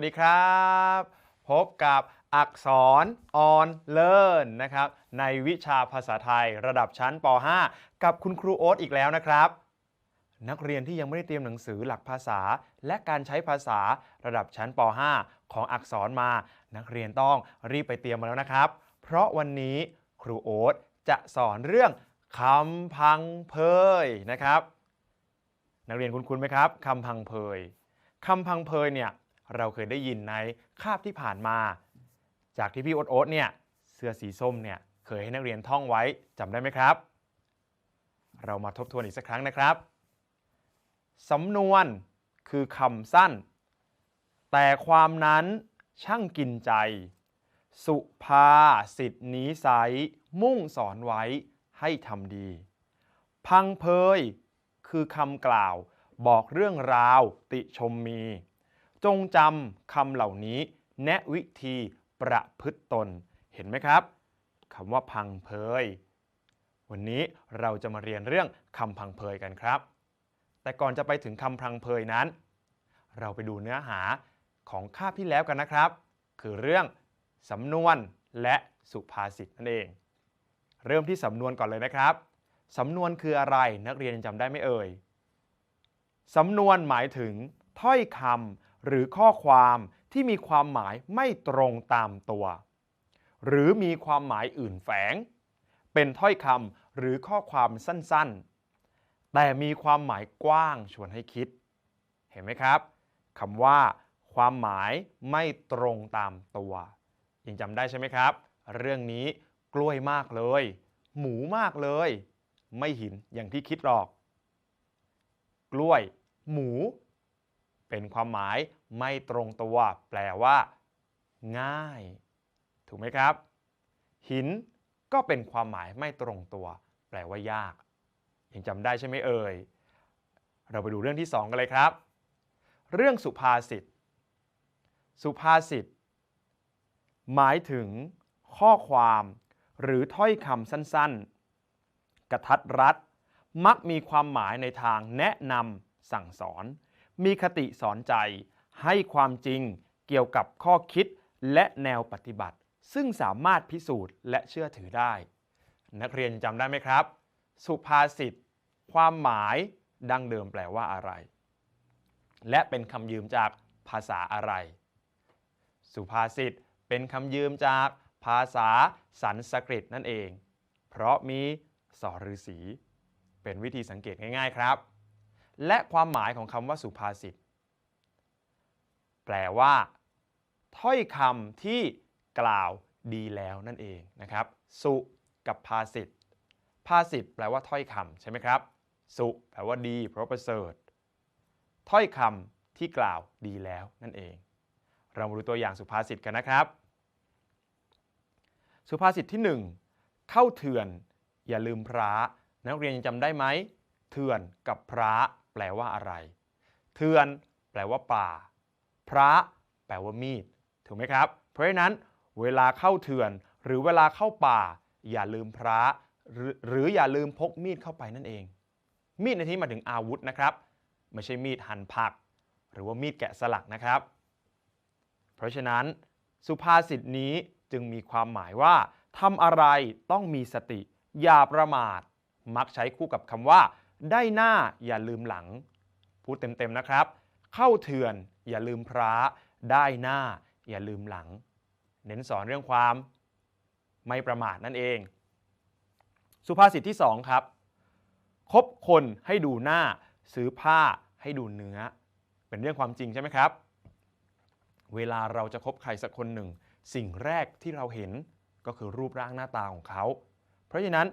สวัสดีครับ พบกับอักษรออนเลินนะครับ ในวิชาภาษาไทยระดับชั้นป .5 กับคุณครูโอ๊ตอีกแล้วนะครับ นักเรียนที่ยังไม่ได้เตรียมหนังสือหลักภาษา และการใช้ภาษาระดับชั้นป .5 ของอักษรมา นักเรียนต้องรีบไปเตรียมมาแล้วนะครับ เพราะวันนี้ครูโอ๊ตจะสอนเรื่องคำพังเพยนะครับ นักเรียนคุ้นๆไหมครับคำพังเพยคำพังเพยเนี่ย เราเคยได้ยินในคาบที่ผ่านมา จากที่พี่โอ๊ตโอ๊ตเนี่ยเสื้อสีส้มเนี่ยเคยให้นักเรียนท่องไว้จำได้ไหมครับ เรามาทบทวนอีกสักครั้งนะครับสำนวนคือคำสั้น แต่ความนั้นช่างกินใจ สุภาสิทธินี้ไซมุ่งสอนไว้ให้ทำดี พังเพยคือคำกล่าว บอกเรื่องราวติชมมี จงจำคำเหล่านี้ แนะวิธีประพฤติตน เห็นไหมครับคำว่าพังเพย วันนี้เราจะมาเรียนเรื่องคำพังเพยกันครับ แต่ก่อนจะไปถึงคำพังเพยนั้น เราไปดูเนื้อหาของคาบที่แล้วกันนะครับ คือเรื่องสำนวนและสุภาษิตนั่นเอง เริ่มที่สำนวนก่อนเลยนะครับสำนวนคืออะไรนักเรียนจำได้ไหมเอ่ยสำนวนหมายถึงถ้อยคำ หรือข้อความที่มีความหมายไม่ตรงตามตัว หรือมีความหมายอื่นแฝง เป็นถ้อยคำหรือข้อความสั้นๆ แต่มีความหมายกว้างชวนให้คิด เห็นไหมครับคำว่า ความหมายไม่ตรงตามตัวยังจำได้ใช่ไหมครับ เรื่องนี้กล้วยมากเลย หมูมากเลย ไม่หินอย่างที่คิดหรอก กล้วย หมู เป็นความหมายไม่ตรงตัว แปลว่า ง่าย ถูกไหมครับ หินก็เป็นความหมายไม่ตรงตัว แปลว่ายาก ยังจำได้ใช่ไหมเอ่ย เราไปดูเรื่องที่ 2 กันเลยครับ เรื่องสุภาษิต สุภาษิต หมายถึง ข้อความ หรือถ้อยคำสั้นๆ กระทัดรัด มักมีความหมายในทางแนะนำสั่งสอน มีคติสอนใจ ให้ความจริงเกี่ยวกับข้อคิดและแนวปฏิบัติ ซึ่งสามารถพิสูจน์และเชื่อถือได้ นักเรียนจำได้ไหมครับ สุภาษิตความหมายดังเดิมแปลว่าอะไร และเป็นคำยืมจากภาษาอะไร สุภาษิตเป็นคำยืมจากภาษาสันสกฤตนั่นเอง เพราะมีสอฤษีเป็นวิธีสังเกตง่าย ๆ ครับ และความหมายของคำว่าสุภาษิต แปลว่า ถ้อยคำที่กล่าวดีแล้วนั่นเองนะครับ สุกับภาษิตภาษิตแปลว่าถ้อยคำใช่ไหมครับ สุแปลว่าดี เพราะประเสริฐ ถ้อยคำที่กล่าวดีแล้วนั่นเอง เรามาดูตัวอย่างสุภาษิตกันนะครับ สุภาษิตที่ 1 เข้าเถื่อน อย่าลืมพระนักเรียนยังจำได้ไหมเถื่อนกับพระ แปลว่าอะไร เถื่อน แปลว่าป่า พระ แปลว่ามีด ถูกไหมครับ เพราะฉะนั้นเวลาเข้าเถื่อน หรือเวลาเข้าป่า อย่าลืมพระ หรือหรืออย่าลืมพกมีดเข้าไปนั่นเอง มีดในที่หมายถึงอาวุธนะครับ ไม่ใช่มีดหั่นผัก หรือว่ามีดแกะสลักนะครับ เพราะฉะนั้น สุภาษิตนี้จึงมีความหมายว่าทำอะไรต้องมีสติ อย่าประมาท มักใช้คู่กับคำว่า ได้หน้าอย่าลืมหลัง พูดเต็มๆนะครับ เข้าเถื่อนอย่าลืมพระ ได้หน้าอย่าลืมหลัง เน้นสอนเรื่องความไม่ประมาทนั่นเอง สุภาษิตที่2ครับ คบคนให้ดูหน้า ซื้อผ้าให้ดูเนื้อ เป็นเรื่องความจริงใช่ไหมครับ เวลาเราจะคบใครสักคนหนึ่ง สิ่งแรกที่เราเห็นก็คือรูปร่างหน้าตาของเขา เพราะฉะนั้น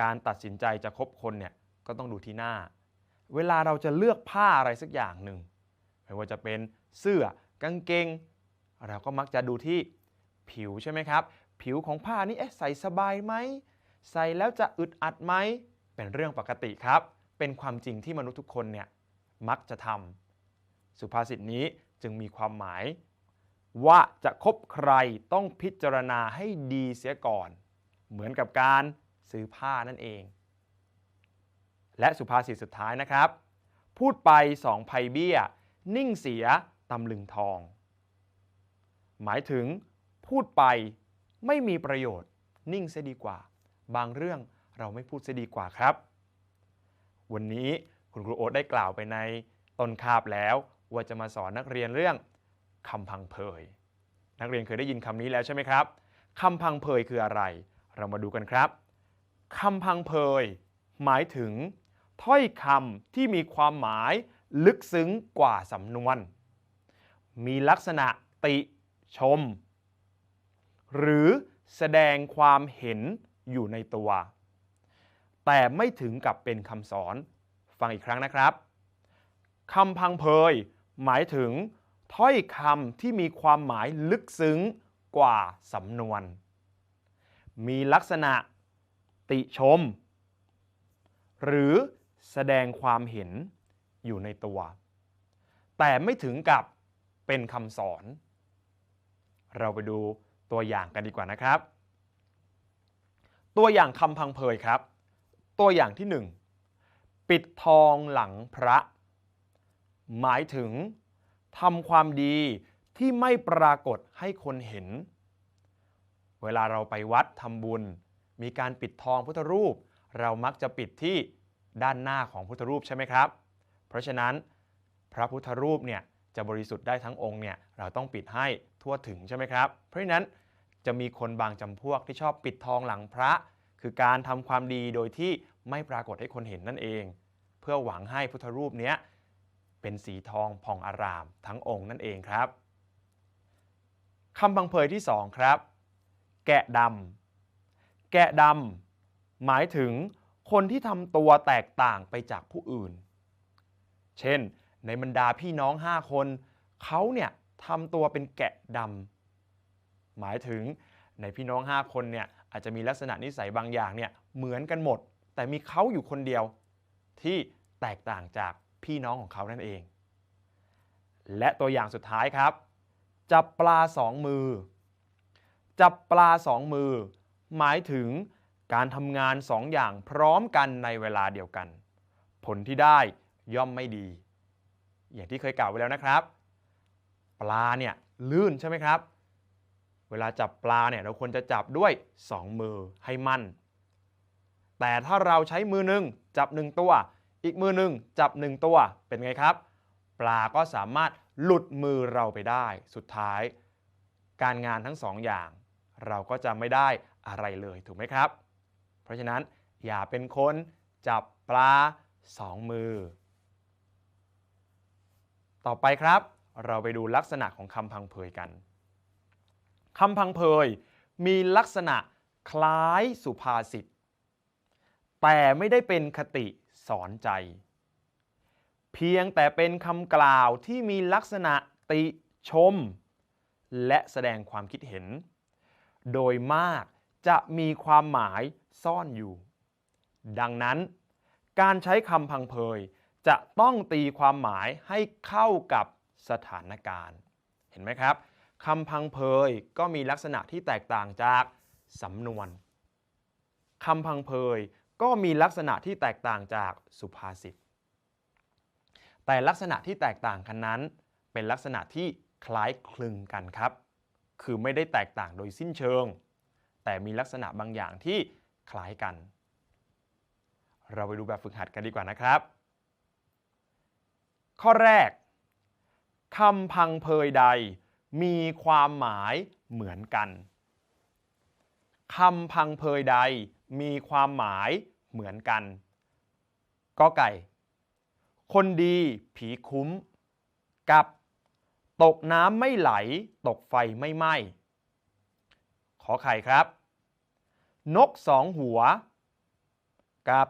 การตัดสินใจจะคบคนเนี่ย ก็ต้องดูที่หน้า เวลาเราจะเลือกผ้าอะไรสักอย่างหนึ่งไม่ว่าจะเป็นเสื้อกางเกง เราก็มักจะดูที่ผิวใช่ไหมครับ ผิวของผ้านี้เอ๊ะใส่สบายไหม ใส่แล้วจะอึดอัดไหม เป็นเรื่องปกติครับ เป็นความจริงที่มนุษย์ทุกคนเนี่ยมักจะทำสุภาษิตนี้จึงมีความหมาย ว่าจะคบใครต้องพิจารณาให้ดีเสียก่อน เหมือนกับการซื้อผ้านั่นเอง และสุภาษิตสุดท้ายนะครับ พูดไปสองไพเบี้ย นิ่งเสียตำลึงทอง หมายถึง พูดไปไม่มีประโยชน์ นิ่งเสียดีกว่า บางเรื่องเราไม่พูดเสียดีกว่าครับ วันนี้คุณครูโอ๊ตได้กล่าวไปในต้นคาบแล้วว่าจะมาสอนนักเรียนเรื่องคำพังเพย นักเรียนเคยได้ยินคำนี้แล้วใช่ไหมครับคำพังเพยคืออะไร เรามาดูกันครับคำพังเพย หมายถึง ถ้อยคำที่มีความหมายลึกซึ้งกว่าสำนวน มีลักษณะติชม หรือแสดงความเห็นอยู่ในตัว แต่ไม่ถึงกับเป็นคำสอน ฟังอีกครั้งนะครับคำพังเพย หมายถึง ถ้อยคำที่มีความหมายลึกซึ้งกว่าสำนวน มีลักษณะติชม หรือ แสดงความเห็นอยู่ในตัว แต่ไม่ถึงกับเป็นคำสอน เราไปดูตัวอย่างกันดีกว่านะครับ ตัวอย่างคำพังเพยครับ ตัวอย่างที่ 1 ปิดทองหลังพระ หมายถึงทำความดีที่ไม่ปรากฏให้คนเห็น เวลาเราไปวัดทำบุญ มีการปิดทองพุทธรูป เรามักจะปิดที่ ด้านหน้าของพุทธรูปใช่ไหมครับ เพราะฉะนั้นพระพุทธรูปเนี่ยจะบริสุทธิ์ได้ทั้งองค์เนี่ยเราต้องปิดให้ทั่วถึงใช่ไหมครับ เพราะฉะนั้นจะมีคนบางจำพวกที่ชอบปิดทองหลังพระ คือการทำความดีโดยที่ไม่ปรากฏให้คนเห็นนั่นเอง เพื่อหวังให้พุทธรูปเนี้ยเป็นสีทองผ่องอารามทั้งองค์นั่นเองครับคำพังเพยที่สองครับ แกะดำแกะดำหมายถึง คนที่ทำตัวแตกต่างไปจากผู้อื่น เช่น ในบรรดาพี่น้อง5คน เขาเนี่ยทำตัวเป็นแกะดำหมายถึงในพี่น้อง5คนเนี่ยอาจจะมีลักษณะนิสัยบางอย่างเนี่ยเหมือนกันหมด แต่มีเขาอยู่คนเดียวที่แตกต่างจากพี่น้องของเขานั่นเอง และตัวอย่างสุดท้ายครับ จับปลาสองมือ จับปลาสองมือ หมายถึง การทำงานสองอย่างพร้อมกันในเวลาเดียวกัน ผลที่ได้ย่อมไม่ดี อย่างที่เคยกล่าวไว้แล้วนะครับ ปลาเนี่ยลื่นใช่ไหมครับ เวลาจับปลาเนี่ยเราควรจะจับด้วย 2 มือให้มั่น แต่ถ้าเราใช้มือหนึ่งจับหนึ่งตัว อีกมือหนึ่งจับหนึ่งตัวเป็นไงครับ ปลาก็สามารถหลุดมือเราไปได้ สุดท้าย การงานทั้งสองอย่าง เราก็จะไม่ได้อะไรเลยถูกไหมครับ เพราะฉะนั้นอย่าเป็นคนจับปลาสองมือ ต่อไปครับ เราไปดูลักษณะของคำพังเพยกันคำพังเพยมีลักษณะคล้ายสุภาษิต แต่ไม่ได้เป็นคติสอนใจ เพียงแต่เป็นคำกล่าวที่มีลักษณะติชม และแสดงความคิดเห็น โดยมาก จะมีความหมายซ่อนอยู่ ดังนั้น การใช้คำพังเพยจะต้องตีความหมายให้เข้ากับสถานการณ์ เห็นไหมครับคำพังเพยก็มีลักษณะที่แตกต่างจากสำนวนคำพังเพยก็มีลักษณะที่แตกต่างจากสุภาษิต แต่ลักษณะที่แตกต่างกันนั้น เป็นลักษณะที่คล้ายคลึงกันครับ คือไม่ได้แตกต่างโดยสิ้นเชิง แต่มีลักษณะบางอย่างที่คล้ายกัน เราไปดูแบบฝึกหัดกันดีกว่านะครับ ข้อแรกคำพังเพยใด มีความหมายเหมือนกันคำพังเพยใด มีความหมายเหมือนกันก็ไก่ คนดีผีคุ้ม กับ ตกน้ำไม่ไหล ตกไฟไม่ไหม้ ขอไข่ครับ นกสองหัว กับ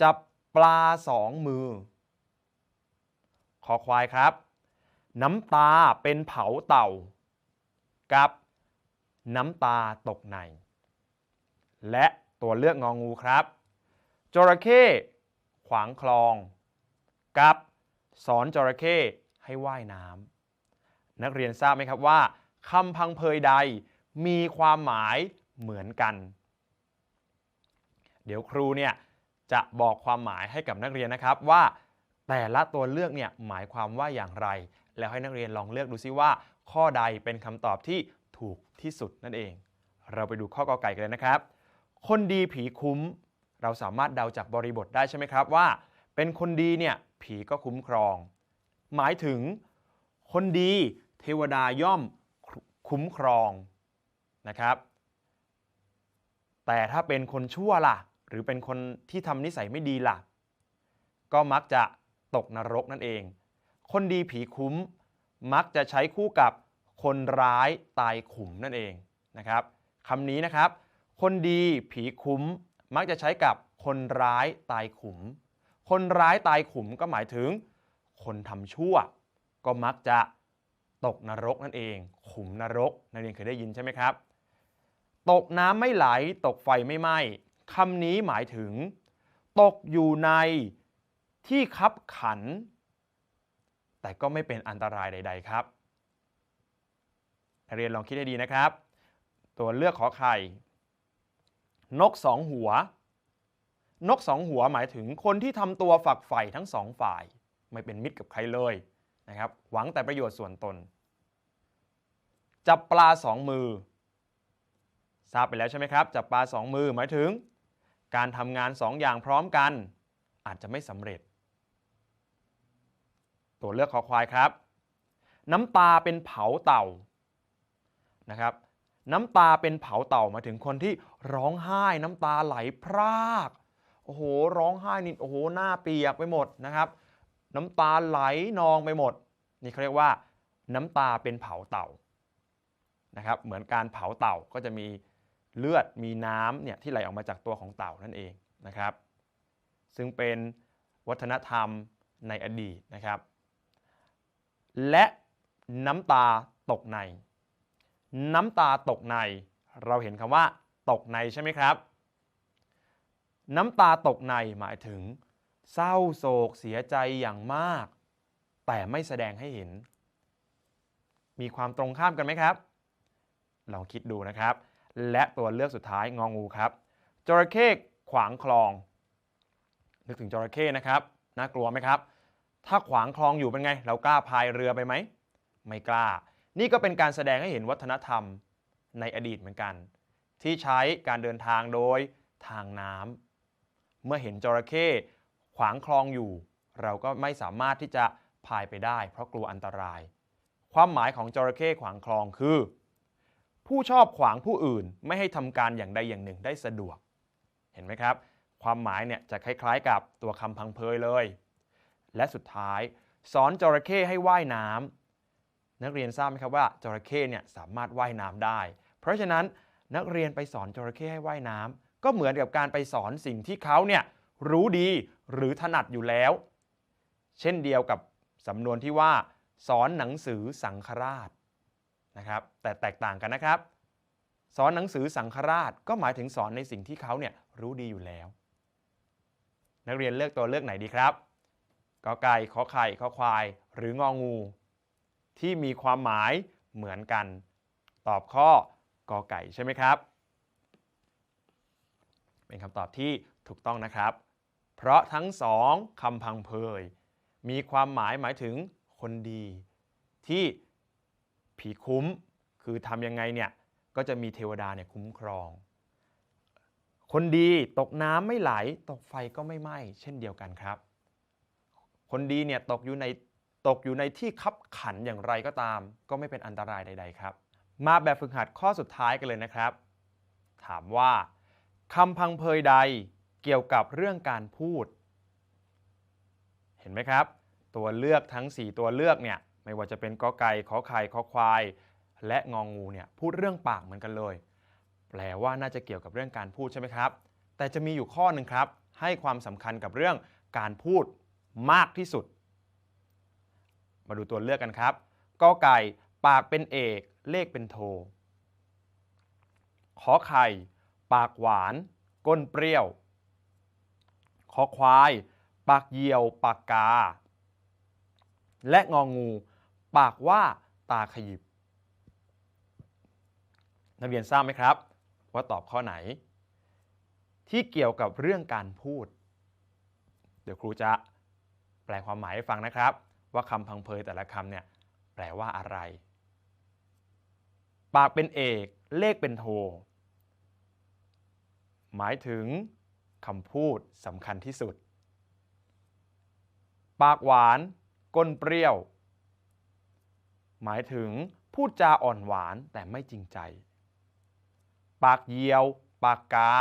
จับปลาสองมือ ขอควายครับ น้ำตาเป็นเผาเต่า กับ น้ำตาตกใน และตัวเลือกงองูครับ จระเข้ขวางคลอง กับ สอนจระเข้ให้ว่ายน้ำนักเรียนทราบไหมครับว่าคำพังเพยใด มีความหมายเหมือนกัน เดี๋ยวครูเนี่ยจะบอกความหมายให้กับนักเรียนนะครับว่าแต่ละตัวเลือกเนี่ยหมายความว่าอย่างไร แล้วให้นักเรียนลองเลือกดูซิว่า ข้อใดเป็นคำตอบที่ถูกที่สุดนั่นเอง เราไปดูข้อกอไก่กันเลยนะครับ คนดีผีคุ้ม เราสามารถเดาจากบริบทได้ใช่ไหมครับว่า เป็นคนดีเนี่ยผีก็คุ้มครอง หมายถึง คนดี เทวดาย่อมคุ้มครอง นะครับ แต่ถ้าเป็นคนชั่วล่ะ หรือเป็นคนที่ทำนิสัยไม่ดีล่ะ ก็มักจะตกนรกนั่นเอง คนดีผีคุ้มมักจะใช้คู่กับคนร้ายตายขุมนั่นเองนะครับคำนี้นะครับ คนดีผีคุ้มมักจะใช้กับคนร้ายตายขุม คนร้ายตายขุมก็หมายถึง คนทำชั่ว ก็มักจะตกนรกนั่นเอง ขุมนรกนักเรียนเคยได้ยินใช่ไหมครับ ตกน้ำไม่ไหล ตกไฟไม่ไหม้คำนี้หมายถึง ตกอยู่ในที่คับขัน แต่ก็ไม่เป็นอันตรายใด ๆ ครับเรียนลองคิดให้ดีนะครับ ตัวเลือกขอไข่ นกสองหัว นกสองหัวหมายถึงคนที่ทำตัวฝักใฝ่ทั้งสองฝ่าย ไม่เป็นมิตรกับใครเลยนะครับ หวังแต่ประโยชน์ส่วนตน จับปลาสองมือ ทราบไปแล้วใช่ไหมครับ จับปลาสองมือหมายถึง การทำงานสองอย่างพร้อมกัน อาจจะไม่สำเร็จ ตัวเลือกขอควายครับ น้ำตาเป็นเผาเต่านะครับ น้ำตาเป็นเผาเต่ามาถึงคนที่ร้องไห้น้ำตาไหลพรากโอ้โหร้องไห้นี่โอ้โหหน้าเปียกไปหมดนะครับ น้ำตาไหลนองไปหมด นี่เขาเรียกว่า น้ำตาเป็นเผาเต่านะครับ เหมือนการเผาเต่าก็จะมี เลือดมีน้ำเนี่ยที่ไหลออกมาจากตัวของเต่านั่นเองนะครับ ซึ่งเป็นวัฒนธรรมในอดีตนะครับ และน้ำตาตกใน น้ำตาตกใน เราเห็นคำว่า ตกในใช่ไหมครับ น้ำตาตกในหมายถึง เศร้าโศกเสียใจอย่างมาก แต่ไม่แสดงให้เห็น มีความตรงข้ามกันไหมครับ ลองคิดดูนะครับ และตัวเลือกสุดท้ายงองูครับจระเข้ขวางคลอง นึกถึงจระเข้นะครับน่ากลัวไหมครับ ถ้าขวางคลองอยู่เป็นไง เรากล้าพายเรือไปไหม ไม่กล้า นี่ก็เป็นการแสดงให้เห็นวัฒนธรรมในอดีตเหมือนกัน ที่ใช้การเดินทางโดยทางน้ำเมื่อเห็นจระเข้ขวางคลองอยู่ เราก็ไม่สามารถที่จะพายไปได้ เพราะกลัวอันตราย ความหมายของจระเข้ขวางคลองคือ ผู้ชอบขวางผู้อื่นไม่ให้ทำการอย่างใดอย่างหนึ่งได้สะดวก เห็นไหมครับ ความหมายเนี่ยจะคล้ายๆกับตัวคำพังเพยเลย และสุดท้ายสอนจระเข้ให้ว่ายน้ำนักเรียนทราบไหมครับว่าจระเข้เนี่ยสามารถว่ายน้ำได้ เพราะฉะนั้นนักเรียนไปสอนจระเข้ให้ว่ายน้ำก็เหมือนกับการไปสอนสิ่งที่เขาเนี่ยรู้ดีหรือถนัดอยู่แล้ว เช่นเดียวกับสำนวนที่ว่า สอนหนังสือสังฆราช นะครับ แต่แตกต่างกันนะครับ สอนหนังสือสังฆราชก็หมายถึงสอนในสิ่งที่เขาเนี่ยรู้ดีอยู่แล้ว นักเรียนเลือกตัวเลือกไหนดีครับกอไก่ขอไข่ขอควาย หรืององู ที่มีความหมายเหมือนกัน ตอบข้อกอไก่ใช่ไหมครับ เป็นคำตอบที่ถูกต้องนะครับ เพราะทั้งสองคำพังเพยมีความหมายหมายถึงคนดี ที่ ผีคุ้ม คือทำยังไงเนี่ยก็จะมีเทวดาเนี่ยคุ้มครอง คนดีตกน้ำไม่ไหล ตกไฟก็ไม่ไหม้เช่นเดียวกันครับ คนดีเนี่ยตกอยู่ในตกอยู่ในที่คับขันอย่างไรก็ตาม ก็ไม่เป็นอันตรายใด ๆ ครับ มาแบบฝึกหัดข้อสุดท้ายกันเลยนะครับ ถามว่าคำพังเพยใดเกี่ยวกับเรื่องการพูด เห็นไหมครับ ตัวเลือกทั้ง 4 ตัวเลือกเนี่ย ไม่ว่าจะเป็นกอไก่ขอไข่ขอควาย และงองงูเนี่ยพูดเรื่องปากเหมือนกันเลย แปลว่าน่าจะเกี่ยวกับเรื่องการพูดใช่ไหมครับ แต่จะมีอยู่ข้อหนึ่งครับ ให้ความสำคัญกับเรื่องการพูดมากที่สุด มาดูตัวเลือกกันครับกอไก่ปากเป็นเอกเลขเป็นโท ขอไข่ ปากหวาน ก้นเปรี้ยว ขอควาย ปากเยียว ปากกา และงองงู ปากว่าตาขยิบ นักเรียนทราบไหมครับ ว่าตอบข้อไหน ที่เกี่ยวกับเรื่องการพูด เดี๋ยวครูจะแปลความหมายให้ฟังนะครับ ว่าคำพังเพยแต่ละคำเนี่ยแปลว่าอะไร ปากเป็นเอกเลขเป็นโท หมายถึงคำพูดสำคัญที่สุด ปากหวานก้นเปรี้ยว หมายถึงพูดจาอ่อนหวานแต่ไม่จริงใจ ปากเยียว ปากกา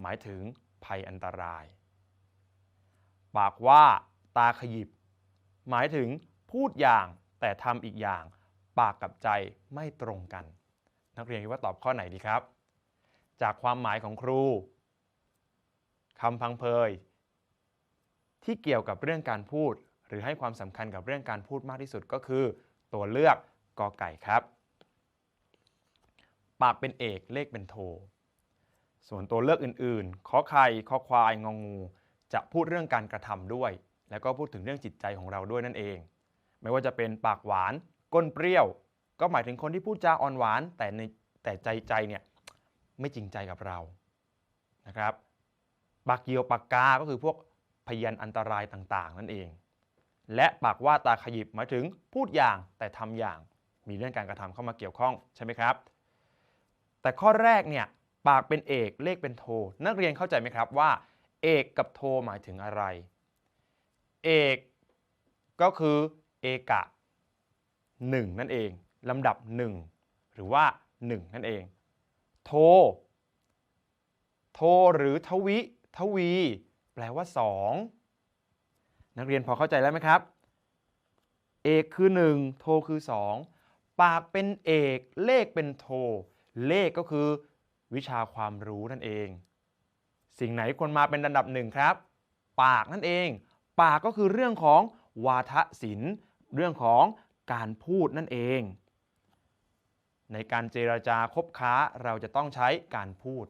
หมายถึงภัยอันตราย ปากว่าตาขยิบ หมายถึงพูดอย่างแต่ทำอีกอย่าง ปากกับใจไม่ตรงกัน นักเรียนคิดว่าตอบข้อไหนดีครับ จากความหมายของครูคำพังเพยที่เกี่ยวกับเรื่องการพูด หรือให้ความสำคัญกับเรื่องการพูดมากที่สุดก็คือ ตัวเลือกกอไก่ครับ ปากเป็นเอกเลขเป็นโท ส่วนตัวเลือกอื่นๆ ขอไข่ขอควายงองู จะพูดเรื่องการกระทำด้วย แล้วก็พูดถึงเรื่องจิตใจของเราด้วยนั่นเอง ไม่ว่าจะเป็นปากหวาน ก้นเปรี้ยว ก็หมายถึงคนที่พูดจาอ่อนหวาน แต่ในแต่ใจใจเนี่ยไม่จริงใจกับเรานะครับปากเกียวปากกา ก็คือพวกพยันอันตรายต่างๆ นั่นเอง และปากว่าตาขยิบหมายถึงพูดอย่างแต่ทำอย่างมีเรื่องการกระทำเข้ามาเกี่ยวข้องใช่ไหมครับ แต่ข้อแรกเนี่ยปากเป็นเอกเลขเป็นโท นักเรียนเข้าใจไหมครับว่า เอกกับโทหมายถึงอะไร เอกก็คือเอกะ1นั่นเองลำดับ 1 หรือว่า 1 นั่นเอง โท โทหรือทวิ ทวี แปลว่า 2 นักเรียนพอเข้าใจแล้วไหมครับ เอกคือ 1 โทคือ 2 ปากเป็นเอก เลขเป็นโท เลขก็คือ วิชาความรู้นั่นเอง สิ่งไหนควรมาเป็นอันดับหนึ่งครับ ปากนั่นเอง ปากก็คือเรื่องของวาทศิลป์ เรื่องของการพูดนั่นเอง ในการเจรจาคบค้าเราจะต้องใช้การพูด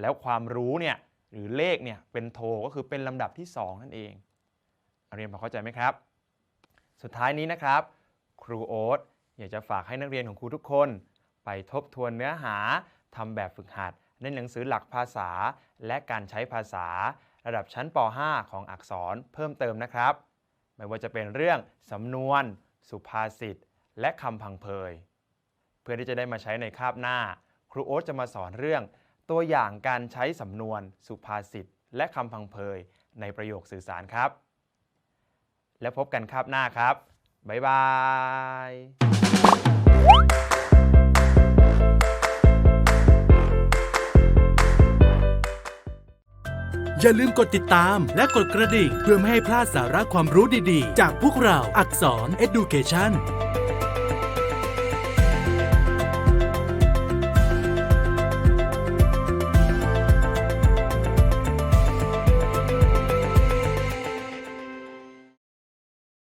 แล้วความรู้เนี่ยหรือเลขเนี่ยเป็นโทก็คือเป็นลำดับที่ 2 นั่นเอง นักเรียนพอเข้าใจไหมครับ สุดท้ายนี้นะครับ ครูโอ๊ตอยากจะฝากให้นักเรียนของครูทุกคน ไปทบทวนเนื้อหาทำแบบฝึกหัด ในหนังสือหลักภาษา และการใช้ภาษา ระดับชั้นป .5 ของอักษรเพิ่มเติมนะครับ ไม่ว่าจะเป็นเรื่องสำนวน สุภาษิต และคำพังเพย เพื่อที่จะได้มาใช้ในคาบหน้า ครูโอ๊ตจะมาสอนเรื่องตัวอย่างการใช้สำนวน สุภาษิต และคำพังเพย ในประโยคสื่อสารครับ แล้วพบกันครับหน้าครับ บ๊ายบายอย่าลืมกดติดตามและกดกระดิ่ง เพื่อไม่ให้พลาดสาระความรู้ดีๆ จากพวกเราอักษร Education